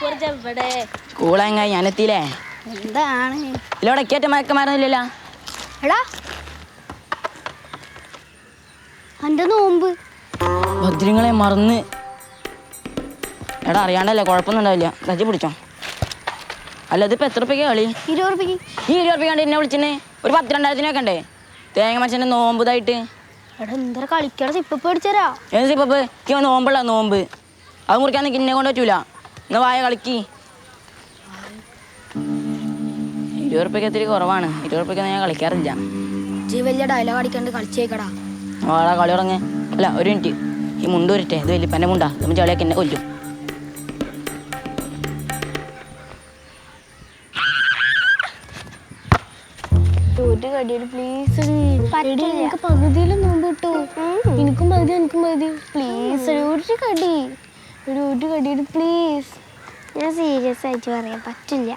ഇവിടെ സ്കൂളെങ്ങായി ഞാനെത്തിയില്ലേ എന്താണ്? ഇല്ലോടെ കയറ്റ മയക്കമാരുന്നില്ലല്ലോ. എടാ. എന്റെ നോമ്പ്. ഭദ്രങ്ങളെ മറന്ന്. എടാ അറിയാണ്ടല്ലേ കുഴപ്പമൊന്നും ഉണ്ടാവില്ല സജ്ജി പിടിച്ചോ. അല്ല ഇതിപ്പോ എത്ര റുപ്യ കളി? ഇരുപത് റുപ്യക്ക് ഈ ഇരുപത് റുപ്യ കണ്ട് എന്നെ വിളിച്ചിന്. ഒരു പത്ത് രണ്ടായിരത്തിനൊക്കെ ഉണ്ടേ തേങ്ങ മനുഷ്യന്റെ നോമ്പുതായിട്ട് എടാ എന്താ കളിക്കട. ഇപ്പൊ പേടിച്ചരാ ഏത് ഇപ്പൊ ഇവ നോമ്പുള്ള നോമ്പ്. അത് മുറിക്കാൻ കിന്നെ എന്നെ കൊണ്ട് പറ്റൂല. എന്നാ വായ കളിക്കി. ഇരുപത് റുപ്യക്ക് ഇത്തിരി കുറവാണ്. ഇരുപത് റുപ്യക്ക് ഞാൻ കളിക്കാറില്ല. ജി വലിയ ഡയലോഗ് അടിക്കാണ്ട് കളിച്ചേക്കടാ. വാടാ കളി ഉറങ്ങേ അല്ല ഒരു മിനിറ്റ് ഈ മുണ്ട് വരട്ടെ ഇത് വലിയ പന്നെ മുണ്ടാ. നമ്മൾ ചളിയൊക്കെ എന്നെ കൊല്ലും. പ്ലീസ് എനിക്ക് പകുതിയിലും നോമ്പ് കിട്ടു എനിക്കും പകുതി എനിക്കും പകുതി. പ്ലീസ് ഒരു കടി. ഒരു ഒരു കടിയിട്ട് പ്ലീസ് ഞാൻ സീരിയസ് ആയിട്ട് പറയാം പറ്റില്ല.